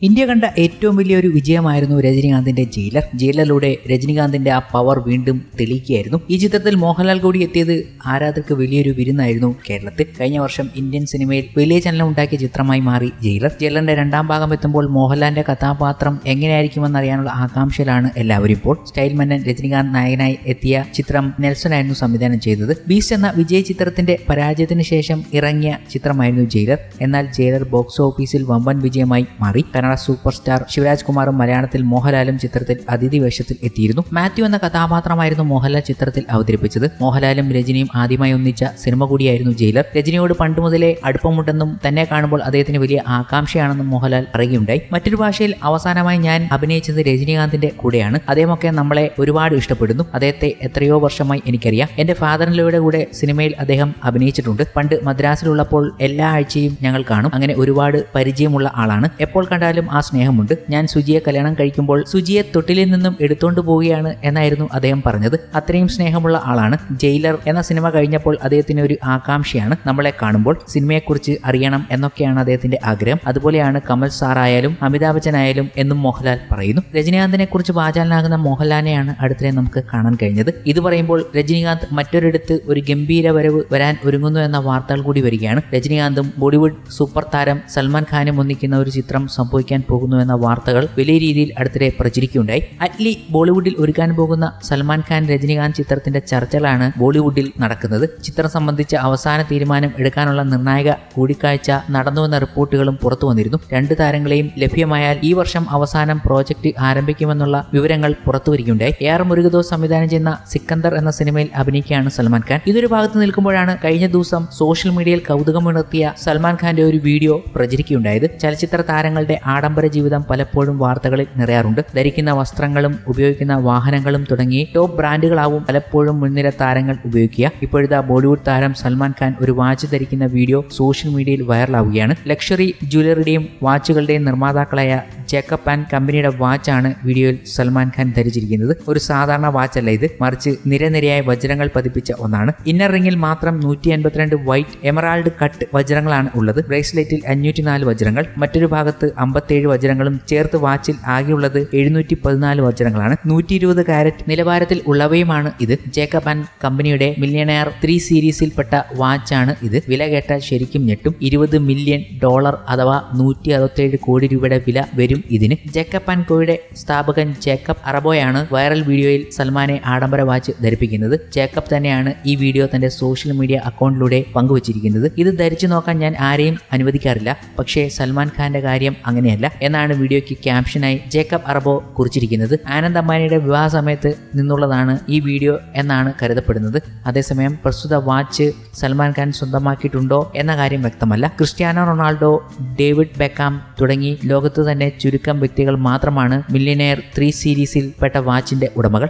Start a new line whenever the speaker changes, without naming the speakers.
India കണ്ട ഏറ്റവും വലിയൊരു വിജയമായിരുന്നു രജനീകാന്തിന്റെ ജയിലർ. ജയിലറിലൂടെ രജനീകാന്തിന്റെ ആ പവർ വീണ്ടും തെളിയിക്കുകയായിരുന്നു. ഈ ചിത്രത്തിൽ മോഹൻലാൽ കൂടി എത്തിയത് ആരാധകർക്ക് വലിയൊരു വിരുന്നായിരുന്നു കേരളത്തിൽ. കഴിഞ്ഞ വർഷം ഇന്ത്യൻ സിനിമയിൽ വലിയ ചലനം ഉണ്ടാക്കിയ ചിത്രമായി മാറി ജയിലർ. ജയിലറിന്റെ രണ്ടാം ഭാഗം എത്തുമ്പോൾ മോഹൻലാലിന്റെ കഥാപാത്രം എങ്ങനെയായിരിക്കുമെന്ന് അറിയാനുള്ള ആകാംക്ഷയിലാണ് എല്ലാവരും ഇപ്പോൾ. സ്റ്റൈൽ മന്നൻ രജനീകാന്ത് നായകനായി എത്തിയ ചിത്രം നെൽസൺ ആയിരുന്നു സംവിധാനം ചെയ്തത്. ബീസ്റ്റ് എന്ന വിജയ് ചിത്രത്തിന്റെ പരാജയത്തിന് ശേഷം ഇറങ്ങിയ ചിത്രമായിരുന്നു ജയിലർ. എന്നാൽ ജയിലർ ബോക്സ് ഓഫീസിൽ വമ്പൻ വിജയമായി മാറി. കന്നഡ സൂപ്പർ സ്റ്റാർ ശിവരാജ് കുമാറും മലയാളത്തിൽ മോഹൻലാലും ചിത്രത്തിൽ അതിഥി വേഷത്തിൽ എത്തിയിരുന്നു. മാത്യു എന്ന കഥാപാത്രമായിരുന്നു മോഹൻലാൽ ചിത്രത്തിൽ അവതരിപ്പിച്ചത്. മോഹൻലാലും രജനിയും ആദ്യമായി ഒന്നിച്ച സിനിമ കൂടിയായിരുന്നു ജയിലർ. രജനിയോട് പണ്ട് മുതലേ അടുപ്പമുണ്ടെന്നും തന്നെ കാണുമ്പോൾ അദ്ദേഹത്തിന് വലിയ ആകാംക്ഷയാണെന്നും മോഹൻലാൽ പറയുകയുണ്ടായി. മറ്റൊരു ഭാഷയിൽ അവസാനമായി ഞാൻ അഭിനയിച്ചത് രജനീകാന്തിന്റെ കൂടെയാണ്. അദ്ദേഹമൊക്കെ നമ്മളെ ഒരുപാട് ഇഷ്ടപ്പെടുന്നു. അദ്ദേഹത്തെ എത്രയോ വർഷമായി എനിക്കറിയാം. എന്റെ ഫാദറിലൂടെ കൂടെ സിനിമയിൽ അദ്ദേഹം അഭിനയിച്ചിട്ടുണ്ട്. പണ്ട് മദ്രാസിലുള്ളപ്പോൾ എല്ലാ ആഴ്ചയും ഞങ്ങൾ കാണും. അങ്ങനെ ഒരുപാട് പരിചയമുള്ള ആളാണ്. എപ്പോൾ കണ്ടാലും ആ സ്നേഹമുണ്ട്. ഞാൻ സുജിയെ കല്യാണം കഴിക്കുമ്പോൾ സുജിയെ തൊട്ടിലിൽ നിന്നും എടുത്തുകൊണ്ട് പോവുകയാണ് എന്നായിരുന്നു അദ്ദേഹം പറഞ്ഞത്. അത്രയും സ്നേഹമുള്ള ആളാണ് ജയിലർ എന്ന സിനിമ കഴിഞ്ഞപ്പോൾ അദ്ദേഹത്തിന് ഒരു ആകാംക്ഷയാണ്. നമ്മളെ കാണുമ്പോൾ സിനിമയെക്കുറിച്ച് അറിയണം എന്നൊക്കെയാണ് അദ്ദേഹത്തിന്റെ ആഗ്രഹം. അതുപോലെയാണ് കമൽ സാറായാലും അമിതാഭ് ബച്ചൻ ആയാലും എന്നും മോഹൻലാൽ പറയുന്നു. രജനീകാന്തിനെ കുറിച്ച് വാചാലനാകുന്ന മോഹൻലാലിനെയാണ് അടുത്തിടെ നമുക്ക് കാണാൻ കഴിഞ്ഞത്. ഇത് പറയുമ്പോൾ രജനീകാന്ത് മറ്റൊരിടത്ത് ഒരു ഗംഭീര വരവ് വരാൻ ഒരുങ്ങുന്നു എന്ന വാർത്തകൾ കൂടി വരികയാണ്. രജനീകാന്തും ബോളിവുഡ് സൂപ്പർ താരം സൽമാൻ ഖാനും ഒന്നിക്കുന്ന ഒരു ചിത്രം സംഭവിക്കാൻ പോകുന്നു എന്ന വാർത്തകൾ വലിയ രീതിയിൽ അടുത്തിടെ പ്രചരിക്കുകയുണ്ടായി. അറ്റ്ലി ബോളിവുഡിൽ ഒരുക്കാൻ പോകുന്ന സൽമാൻ ഖാൻ രജനീകാന്ത് ചിത്രത്തിന്റെ ചർച്ചകളാണ് ബോളിവുഡിൽ നടക്കുന്നത്. ചിത്രം സംബന്ധിച്ച അവസാന തീരുമാനം എടുക്കാനുള്ള നിർണായക കൂടിക്കാഴ്ച നടന്നുവെന്ന റിപ്പോർട്ടുകളും പുറത്തു വന്നിരുന്നു. രണ്ട് താരങ്ങളെയും ലഭ്യമായാൽ ഈ വർഷം അവസാനം പ്രോജക്റ്റ് ആരംഭിക്കുമെന്നുള്ള വിവരങ്ങൾ പുറത്തുവരികയുണ്ടായി എ ആർ മുരുകദോസ് സംവിധാനം ചെയ്യുന്ന സിക്കന്ദർ എന്ന സിനിമയിൽ അഭിനയിക്കുകയാണ് സൽമാൻ ഖാൻ. ഇതൊരു ഭാഗത്ത് നിൽക്കുമ്പോഴാണ് കഴിഞ്ഞ ദിവസം സോഷ്യൽ മീഡിയയിൽ കൗതുകം ഉണർത്തിയ സൽമാൻ ഖാന്റെ ഒരു വീഡിയോ പ്രചരിക്കുകയുണ്ടായത്. ചലച്ചിത്ര താരങ്ങളുടെ ആഡംബര ജീവിതം പലപ്പോഴും വാർത്തകളിൽ നിറയാറുണ്ട്. ധരിക്കുന്ന വസ്ത്രങ്ങളും ഉപയോഗിക്കുന്ന വാഹനങ്ങളും തുടങ്ങി ടോപ്പ് ബ്രാൻഡുകളാവും പലപ്പോഴും മുൻനിര താരങ്ങൾ ഉപയോഗിക്കുക. ഇപ്പോഴത്തെ ബോളിവുഡ് താരം സൽമാൻ ഖാൻ ഒരു വാച്ച് ധരിക്കുന്ന വീഡിയോ സോഷ്യൽ മീഡിയയിൽ വൈറലാവുകയാണ്. ലക്ഷറി ജ്വല്ലറിയുടെയും വാച്ചുകളുടെയും നിർമ്മാതാക്കളായ ജേക്കബ് ആൻഡ് കമ്പനിയുടെ വാച്ചാണ് വീഡിയോയിൽ സൽമാൻ ഖാൻ ധരിച്ചിരിക്കുന്നത്. ഒരു സാധാരണ വാച്ചല്ല ഇത്. മറിച്ച് നിരനിരയായ വജ്രങ്ങൾ പതിപ്പിച്ച ഒന്നാണ്. ഇന്നർ റിംഗിൽ മാത്രം നൂറ്റി എൺപത്തിരണ്ട് വൈറ്റ് എമറാൾഡ് കട്ട് വജ്രങ്ങളാണ് ഉള്ളത്. ബ്രേസ്ലെറ്റിൽ അഞ്ഞൂറ്റി നാല് വജ്രങ്ങൾ. മറ്റൊരു ഭാഗത്ത് അമ്പത്തേഴ് വജ്രങ്ങളും ചേർത്ത് വാച്ചിൽ ആകെയുള്ളത് എഴുന്നൂറ്റി പതിനാല് വജ്രങ്ങളാണ്. നൂറ്റി ഇരുപത് കാരറ്റ് നിലവാരത്തിൽ ഉള്ളവയുമാണ് ഇത്. ജേക്കബ് ആൻഡ് കമ്പനിയുടെ മില്യണയർ ത്രീ സീരീസിൽപ്പെട്ട വാച്ചാണ് ഇത്. വില കേട്ടാൽ ശരിക്കും ഞെട്ടും. ഇരുപത് മില്യൺ ഡോളർ അഥവാ നൂറ്റി അറുപത്തേഴ് കോടി രൂപയുടെ വില വരും ഇതിന് ജേക്കബ് ആൻഡ് കോയുടെ സ്ഥാപകൻ ജേക്കബ് അറബോയാണ് വൈറൽ വീഡിയോയിൽ സൽമാനെ ആഡംബര വാച്ച് ധരിപ്പിക്കുന്നത്. ജേക്കബ് തന്നെയാണ് ഈ വീഡിയോ തന്റെ സോഷ്യൽ മീഡിയ അക്കൗണ്ടിലൂടെ പങ്കുവച്ചിരിക്കുന്നത്. ഇത് ധരിച്ചു നോക്കാൻ ഞാൻ ആരെയും അനുവദിക്കാറില്ല. പക്ഷേ സൽമാൻ ഖാന്റെ കാര്യം അങ്ങനെയല്ല എന്നാണ് വീഡിയോയ്ക്ക് ക്യാപ്ഷനായി ജേക്കബ് അറബോ കുറിച്ചിരിക്കുന്നത്. ആനന്ദ് അംബാനിയുടെ വിവാഹ സമയത്ത് നിന്നുള്ളതാണ് ഈ വീഡിയോ എന്നാണ് കരുതപ്പെടുന്നത്. അതേസമയം പ്രസ്തുത വാച്ച് സൽമാൻ ഖാൻ സ്വന്തമാക്കിയിട്ടുണ്ടോ എന്ന കാര്യം വ്യക്തമല്ല. ക്രിസ്ത്യാനോ റൊണാൾഡോ ഡേവിഡ് ബെക്കാം തുടങ്ങി ലോകത്ത് തന്നെ ചുരുക്കം വ്യക്തികൾ മാത്രമാണ് മില്ലിനെയർ ത്രീ സീരീസിൽ പെട്ട വാച്ചിന്റെ ഉടമകൾ.